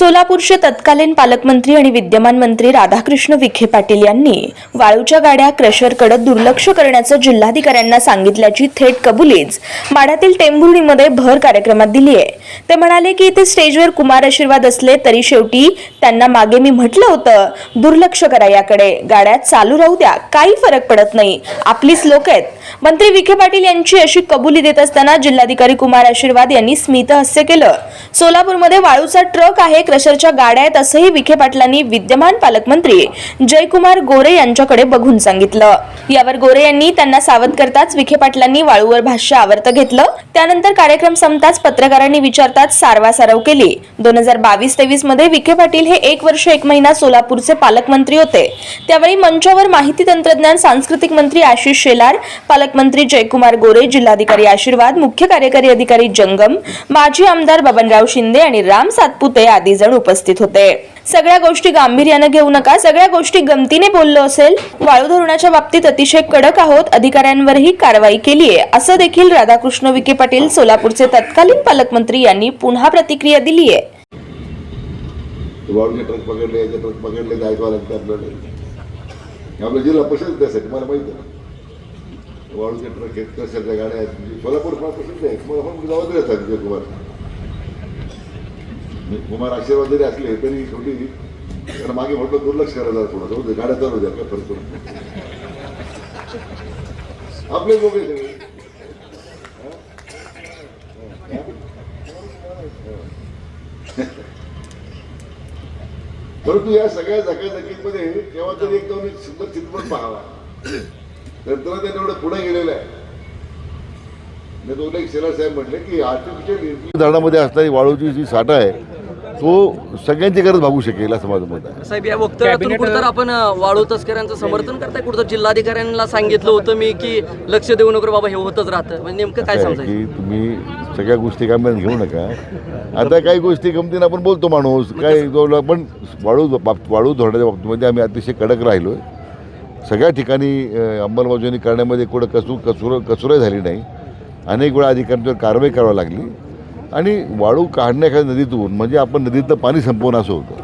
सोलापूरचे तत्कालीन पालकमंत्री आणि विद्यमान मंत्री राधाकृष्ण विखे पाटील यांनी वाळूच्या गाड्या क्रशरकडे दुर्लक्ष करण्याचं जिल्हाधिकाऱ्यांना सांगितल्याची थेट कबुलीच माढ्यातील टेंभुर्णीमध्ये भर कार्यक्रमात दिली आहे. ते म्हणाले की इथे स्टेजवर कुमार आशीर्वाद असले तरी शेवटी त्यांना मागे मी म्हटलं होतं दुर्लक्ष करा याकडे. गाड्या चालू राहू द्या काही फरक पडत नाही. आपलीच लोक आहेत. मंत्री विखे पाटील यांची अशी कबुली देत असताना जिल्हाधिकारी कुमार आशीर्वाद यांनी स्मित हास्य केलं. सोलापूरमध्ये वाळूचा ट्रक आहे क्रशरच्या गाड्या आहेत असंही विखे पाटलांनी विद्यमान पालकमंत्री जयकुमार गोरे यांच्याकडे बघून सांगितलं. यावर गोरे यांनी त्यांना सावध करताच विखे पाटलांनी वाळूवर भाष्य आवर्त घेतलं. त्यानंतर कार्यक्रम संपताच पत्रकारांनी विचारताच सारवासारव केली. दोन हजार बावीस तेवीसमध्ये विखे पाटील हे एक वर्ष एक महिना सोलापूरचे पालकमंत्री होते. त्यावेळी मंचावर माहिती तंत्रज्ञान सांस्कृतिक मंत्री आशिष शेलार पालकमंत्री जयकुमार गोरे जिल्हाधिकारी आशीर्वाद मुख्य कार्यकारी अधिकारी जंगम माजी आमदार बबनराव शिंदे आणि राम सातपुते आदी जण उपस्थित होते. सगळ्या गोष्टी गांभीर्यानं घेऊ नका सगळ्या गोष्टी गमतीने बोललो असेल वाळू धोरणाच्या बाबतीत अतिशय कडक आहोत अधिकाऱ्यांवरही कारवाई केली आहे. असं देखील राधाकृष्ण विखे पाटील सोलापूरचे तत्कालीन पालकमंत्री यांनी पुन्हा प्रतिक्रिया दिली आहे. ट्रक पकडले ट्रक पकडले जिल्हा प्रसिद्ध त्यासाठी मला माहिती आहे. वाळूचे ट्रक आहेत कशाच्या गाड्या आहेत म्हणजे सोलापूर फार प्रसिद्ध आहे मला पण जबाबदारी असतात विजय कुमार कुमार आशीर्वाद जरी असले तरी शेवटी कारण मागे म्हटलं दुर्लक्ष करायला थोडं जाऊ दे गाड्या चालू द्या काय फरक पडत आपले लोक परंतु या सगळ्या धकाधकीमध्ये केव्हा तरी एक दोन एक सुंदर चित्रपट पाहावा नंतर त्याने एवढं पुढे गेलेलं आहे. मी दोन एक साहेब म्हटले की आर्टिफिशियल धरणामध्ये असणारी वाळूची जी साठा आहे तो सगळ्यांची गरज भागू शकेल असं माझं मत आहे. साहेब या वक्तव्यातून कुठं आपण वाळू तस्करांचं समर्थन करताय? कुठं जिल्हाधिकाऱ्यांना सांगितलं होतं मी की लक्ष देऊ नको बाबा हे होतच राहतं. म्हणजे नेमकं काय समजायचं? की तुम्ही सगळ्या गोष्टी कामात घेऊ नका. आता काही गोष्टी गमतीनं आपण बोलतो माणूस काय पण वाळू वाळू धरण्याच्या बाबतीमध्ये आम्ही अतिशय कडक राहिलो सगळ्या ठिकाणी अंमलबजावणी करण्यामध्ये कुठं कसूर कसूर कसूरही झाली नाही. अनेक वेळा अधिकाऱ्यांच्यावर कारवाई करावी लागली. आणि वाळू काढण्याच्या नदीतून म्हणजे आपण नदीतलं पाणी संपवणं असं होतं.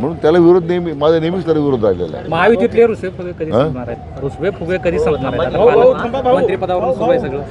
म्हणून त्याला विरोध नेहमी माझा नेहमीच त्याला विरोध राहिलेला आहे. महायुतीतले रुसवे फुगे कधी? संपणार आहेत? रुसवे फुगे कधी संपणार आहेत? आता पालक- मंत्रिपदावरून सुरू आहे सगळं.